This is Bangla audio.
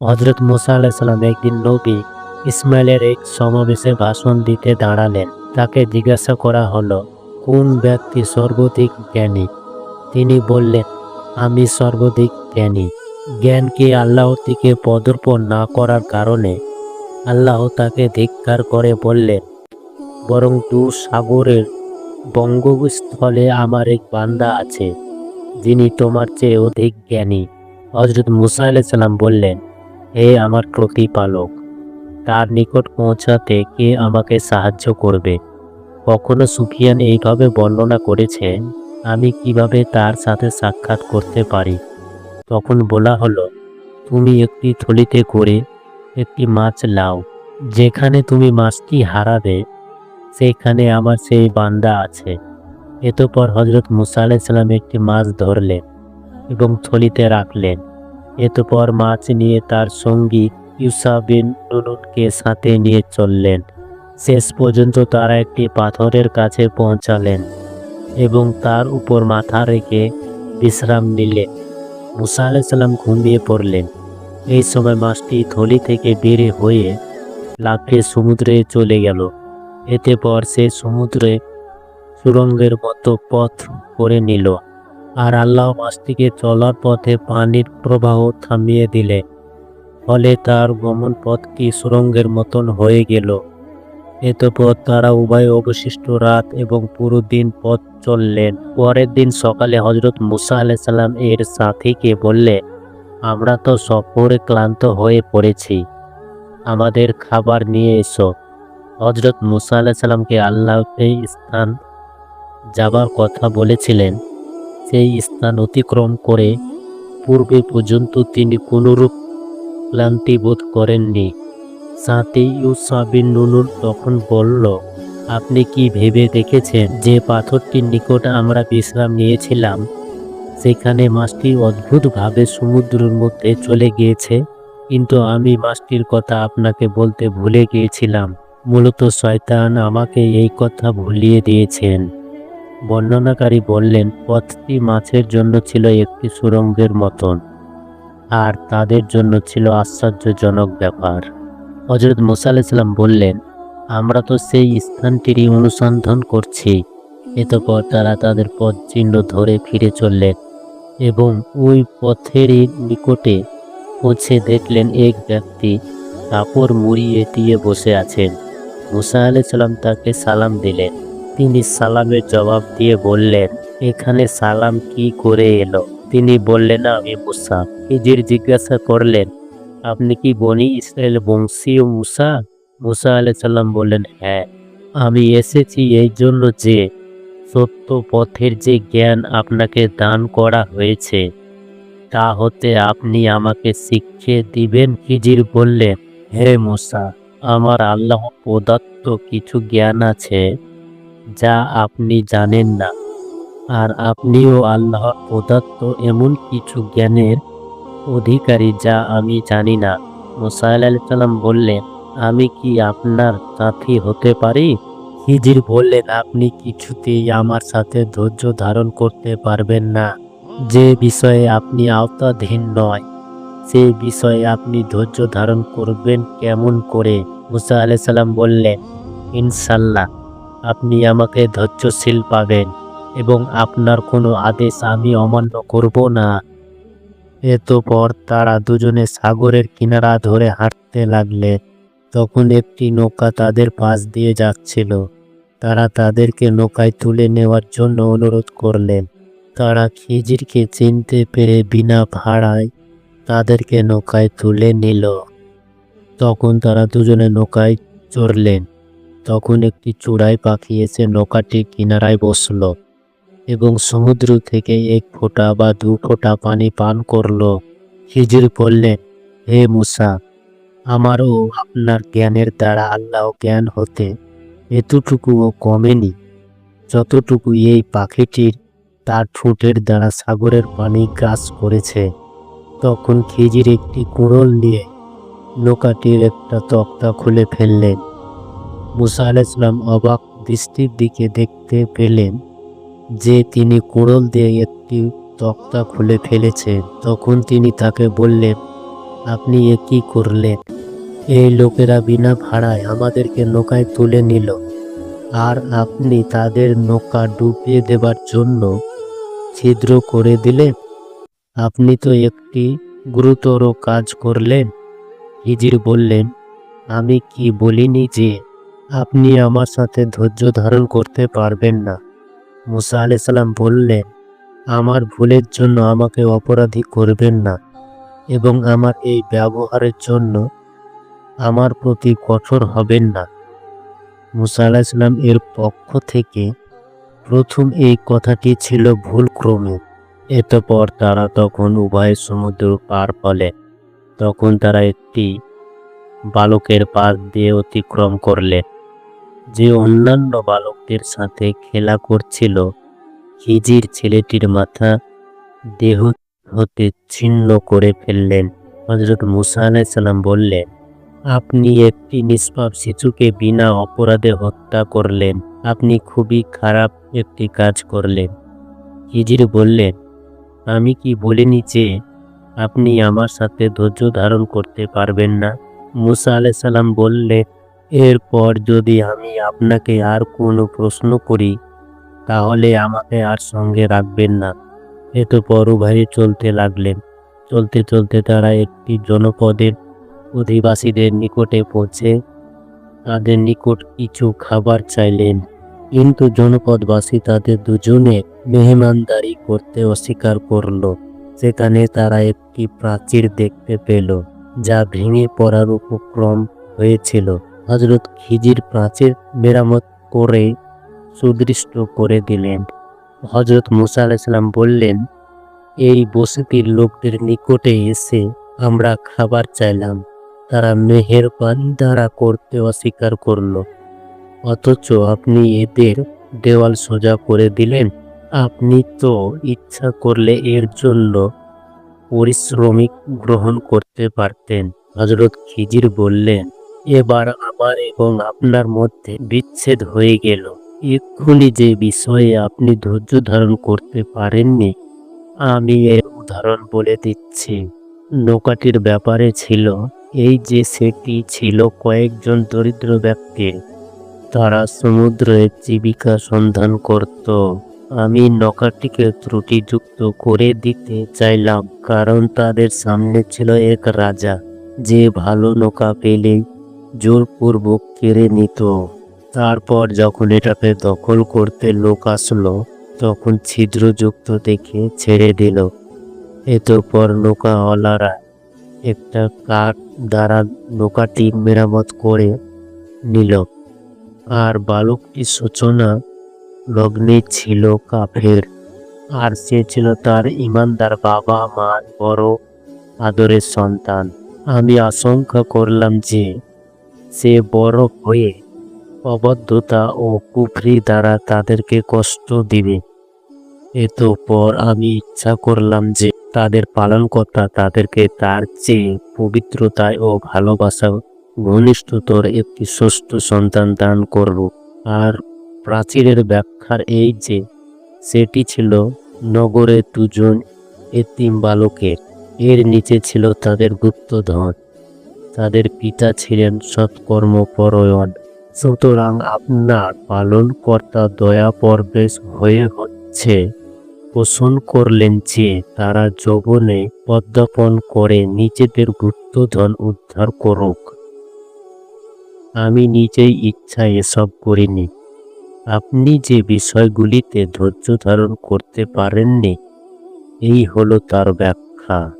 হজরত মুসা আলাহিসাল্লাম একদিন নবী ইসমাইলের এক সমাবেশে ভাষণ দিতে দাঁড়ালেন। তাকে জিজ্ঞাসা করা হলো, কোন ব্যক্তি সর্বাধিক জ্ঞানী? তিনি বললেন, আমি সর্বাধিক জ্ঞানী। জ্ঞানকে আল্লাহ দিকে পদর্পণ না করার কারণে? আল্লাহ তাকে ধিক্কার করে বললেন, বরং দু সাগরের বঙ্গস্থলে আমার এক বান্দা আছে, যিনি তোমার চেয়ে অধিক জ্ঞানী। হজরত মুসা আলাইসাল্লাম বললেন হে আমার প্রতিপালক তার নিকট পৌঁছাতে কে আমাকে সাহায্য করবে? কখনো সুফিয়ান এইভাবে বর্ণনা করেছেন, আমি কীভাবে তার সাথে সাক্ষাৎ করতে পারি? তখন বলা হলো, তুমি একটি থলিতে করে একটি মাছ লাও যেখানে তুমি মাছটি হারাবে, সেখানে আমার সেই বান্দা আছে। এতপর হজরত মুসা আলাইসাল্লাম একটি মাছ ধরলেন এবং থলিতে রাখলেন। এতপর মাছ নিয়ে তার সঙ্গী ইউসা বিন নুনুনকে সাথে নিয়ে চললেন। শেষ পর্যন্ত তারা একটি পাথরের কাছে পৌঁছালেন এবং তার উপর মাথা রেখে বিশ্রাম নিলেন। মুসা আলাইসাল্লাম ঘুমিয়ে পড়লেন। এই সময় মাছটি থলি থেকে বেরে হয়ে লাফিয়ে সমুদ্রে চলে গেল। এতে পর সে সমুদ্রে সুরঙ্গের মতো পথ করে নিল। আর আল্লাহ মাছটিকে চলার পথে পানির প্রবাহ থামিয়ে দিলে, ফলে তার গমন পথটি সুরঙ্গের মতন হয়ে গেল। এতপর তারা উভয় অবশিষ্ট রাত এবং পুরো দিন পথ চললেন। পরের দিন সকালে হজরত মুসা আলাইসাল্লাম এর সাথীকে বললে, আমরা তো সফরে ক্লান্ত হয়ে পড়েছি। আমাদের খাবার নিয়ে এসো। হজরত মুসা আলাইসাল্লামকে আল্লাহ এই স্থান যাবার কথা বলেছিলেন। সেই স্থান অতিক্রম করে পূর্বে পর্যন্ত তিনি কোনরূপ ক্লান্তি বোধ করেননি। সাথে ইউসা বিন নুনুর তখন বলল, আপনি কি ভেবে দেখেছেন যে পাথরটির নিকট আমরা বিশ্রাম নিয়েছিলাম? সেখানে মাছটি অদ্ভুতভাবে সমুদ্রের মধ্যে চলে গিয়েছে। কিন্তু আমি মাছটির কথা আপনাকে বলতে ভুলে গিয়েছিলাম। মূলত শয়তান আমাকে এই কথা ভুলিয়ে দিয়েছেন। বর্ণনাকারী বললেন, পথটি মাছের জন্য ছিল একটি সুরঙ্গের মতন, আর তাদের জন্য ছিল আশ্চর্যজনক ব্যাপার। হজরত মুসা আলাইসাল্লাম বললেন, আমরা তো সেই স্থানটিরই অনুসন্ধান করছি। এতপর তারা তাদের পথ চিহ্ন ধরে ফিরে চললেন এবং ওই পথেরই নিকটে পৌঁছে দেখলেন এক ব্যক্তি কাপড় মুড়িয়ে দিয়ে বসে আছেন। মুসা আলাইসাল্লাম তাকে সালাম দিলেন। তিনি সালামের জবাব দিয়ে বললেন, এখানে সালাম কি করে এলো? তিনি বললেন, আমি মুসা। হিজির জিজ্ঞাসা করলেন, আপনি কি বনি ইসরায়েল বংশীয় মুসা? মুসা আলাইসাল্লাম বললেন হ্যাঁ আমি এসেছি এই জন্য যে সত্য পথের যে জ্ঞান আপনাকে দান করা হয়েছে, তা হতে আপনি আমাকে শিখিয়ে দিবেন। হিজির বললেন, হে মুসা, আমার আল্লাহ প্রদত্ত কিছু জ্ঞান আছে যা আপনি জানেন না। আর আপনিও আল্লাহর প্রদত্ত এমন কিছু জ্ঞানের অধিকারী যা আমি জানি না। মুসা আলাইসাল্লাম বললেন, আমি কি আপনার সাথী হতে পারি? হিজির বললেন, আপনি কিছুতেই আমার সাথে ধৈর্য ধারণ করতে পারবেন না। যে বিষয়ে আপনি আওতাধীন নয় সেই বিষয়ে আপনি ধৈর্য ধারণ করবেন কেমন করে? মুসা আলাইসাল্লাম বললেন, ইনশাল্লাহ। আপনি আমাকে ধৈর্যশীল পাবেন এবং আপনার কোনো আদেশ আমি অমান্য করব না। এতপর তারা দুজনে সাগরের কিনারা ধরে হাঁটতে লাগলে, তখন একটি নৌকা তাদের পাশ দিয়ে যাচ্ছিল। তারা তাদেরকে নৌকায় তুলে নেওয়ার জন্য অনুরোধ করলেন। তারা খিজিরকে চিনতে পেরে বিনা ভাড়ায় তাদেরকে নৌকায় তুলে নিল। তখন তারা দুজনে নৌকায় চড়লেন। তখন একটি চূড়ায় পাখি এসে নৌকাটি কিনারায় বসল এবং সমুদ্র থেকে এক ফোঁটা বা দু ফোঁটা পানি পান করল। হিজির বললেন হে মুসা, আমারও আপনার জ্ঞানের দ্বারা আল্লাহ জ্ঞান হতে এতটুকুও কমেনি। যতটুকু এই পাখিটির তার ঠোঁটের দ্বারা সাগরের পানি গ্রাস করেছে। তখন খিজির একটি কুড়োল নিয়ে নৌকাটির একটা তক্তা খুলে ফেললেন। মুসা আলাইসলাম অবাক দৃষ্টির দিকে দেখতে পেলেন যে তিনি কুড়োল দিয়ে একটি তক্তা খুলে ফেলেছেন তখন তিনি তাকে বললেন, আপনি এ কি করলেন? এই লোকেরা বিনা ভাড়ায় আমাদেরকে নৌকায় তুলে নিল। আর আপনি তাদের নৌকা ডুবিয়ে দেবার জন্য ছিদ্র করে দিলেন? আপনি তো একটি গুরুতর কাজ করলেন। হিজির বললেন, আমি কি বলিনি যে আপনি আমার সাথে ধৈর্য ধারণ করতে পারবেন না। মুসা আলাইসাল্লাম বললেন, আমার ভুলের জন্য আমাকে অপরাধী করবেন না এবং আমার এই ব্যবহারের জন্য আমার প্রতি কঠোর হবেন না। মুসা আলাহিসাল্লাম এর পক্ষ থেকে প্রথম এই কথাটি ছিল ভুল ক্রমে এতপর তারা তখন উভয় সমুদ্র পার ফলে তখন তারা একটি বালকের পাশ দিয়ে অতিক্রম করলে। যে অন্যান্য বালকদের সাথে খেলা করছিল, হিজির ছেলেটির মাথা দেহ হতে ছিন্ন করে ফেললেন। হজরত মুসা আলাইসাল্লাম বললেন, আপনি একটি নিষ্পাপ শিশুকে বিনা অপরাধে হত্যা করলেন। আপনি খুবই খারাপ একটি কাজ করলেন। হিজির বললেন, আমি কি বলিনি যে আপনি আমার সাথে ধৈর্য ধারণ করতে পারবেন না? মুসা আলাইসাল্লাম বললেন এরপর যদি আমি আপনাকে আর কোনো প্রশ্ন করি, তাহলে আমাকে আর সঙ্গে রাখবেন না। এত পর উভয়ে চলতে লাগলেন। চলতে চলতে তারা একটি জনপদের অধিবাসীদের নিকটে পৌঁছে তাদের নিকট কিছু খাবার চাইলেন। কিন্তু জনপদবাসী তাদের দুজনে মেহমানদারি করতে অস্বীকার করল। সেখানে তারা একটি প্রাচীর দেখতে পেল, যা ভেঙে পড়ার উপক্রম হয়েছিল। হজরত খিজির প্রাচীর মেরামত করে সুদৃষ্ট করে দিলেন। হজরত মুসা আলাইসাল্লাম বললেন, এই বসতির লোকদের নিকটে এসে আমরা খাবার চাইলাম। তারা মেহেরবানি দ্বারা করতে অস্বীকার করল। অথচ আপনি এদের দেওয়াল সোজা করে দিলেন। আপনি তো ইচ্ছা করলে এর জন্য পরিশ্রমিক গ্রহণ করতে পারতেন। হজরত খিজির বললেন এবার আমার এবং আপনার মধ্যে বিচ্ছেদ হয়ে গেল। এক্ষুনি যে বিষয়ে আপনি ধৈর্য ধারণ করতে পারেননি, আমি এর উদাহরণ বলে দিচ্ছি। নৌকাটির ব্যাপারে ছিল, এই যে সেটি ছিল কয়েকজন দরিদ্র ব্যক্তির তারা সমুদ্রে জীবিকা সন্ধান করত। আমি নৌকাটিকে ত্রুটিযুক্ত করে দিতে চাইলাম, কারণ তাদের সামনে ছিল এক রাজা, যে ভালো নৌকা পেলেই জোরপূর্বক কেড়ে নিত। তারপর যখন এটাকে দখল করতে লোক আসলো, তখন ছিদ্রযুক্ত দেখে ছেড়ে দিল। এতপর নৌকাওয়ালারা একটা কাঠ দ্বারা নৌকাটি মেরামত করে নিল। আর বালকটি সূচনা লগ্নে ছিল কাফের, আর সে ছিল তার ইমানদার বাবা মার বড় আদরের সন্তান। আমি আশঙ্কা করলাম যে সে বড় হয়ে অবদ্ধতা ও কুফরি দ্বারা তাদেরকে কষ্ট দিবে। এতপর আমি ইচ্ছা করলাম যে তাদের পালনকর্তা তাদেরকে তার চেয়ে পবিত্রতায় ও ভালোবাসা ঘনিষ্ঠতর একটি ষষ্ঠ সন্তান দান করব। আর প্রাচীরের ব্যাখ্যার এই যে, সেটি ছিল নগরে দুজন এতিম বালকের। এর নিচে ছিল তাদের গুপ্তধন। তাদের পিতা ছিলেন সৎকর্ম সৎকর্মপরয়ণ। সুতরাং আপনার পালনকর্তা দয়া পরবেশ হয়ে হচ্ছে। পোষণ করলেন যে তারা যৌবনে পদ্মাপন করে নিজেদের গুপ্তধন উদ্ধার করুক। আমি নিজেই ইচ্ছায় এসব করিনি। আপনি যে বিষয়গুলিতে ধৈর্য ধারণ করতে পারেননি, এই হলো তার ব্যাখ্যা।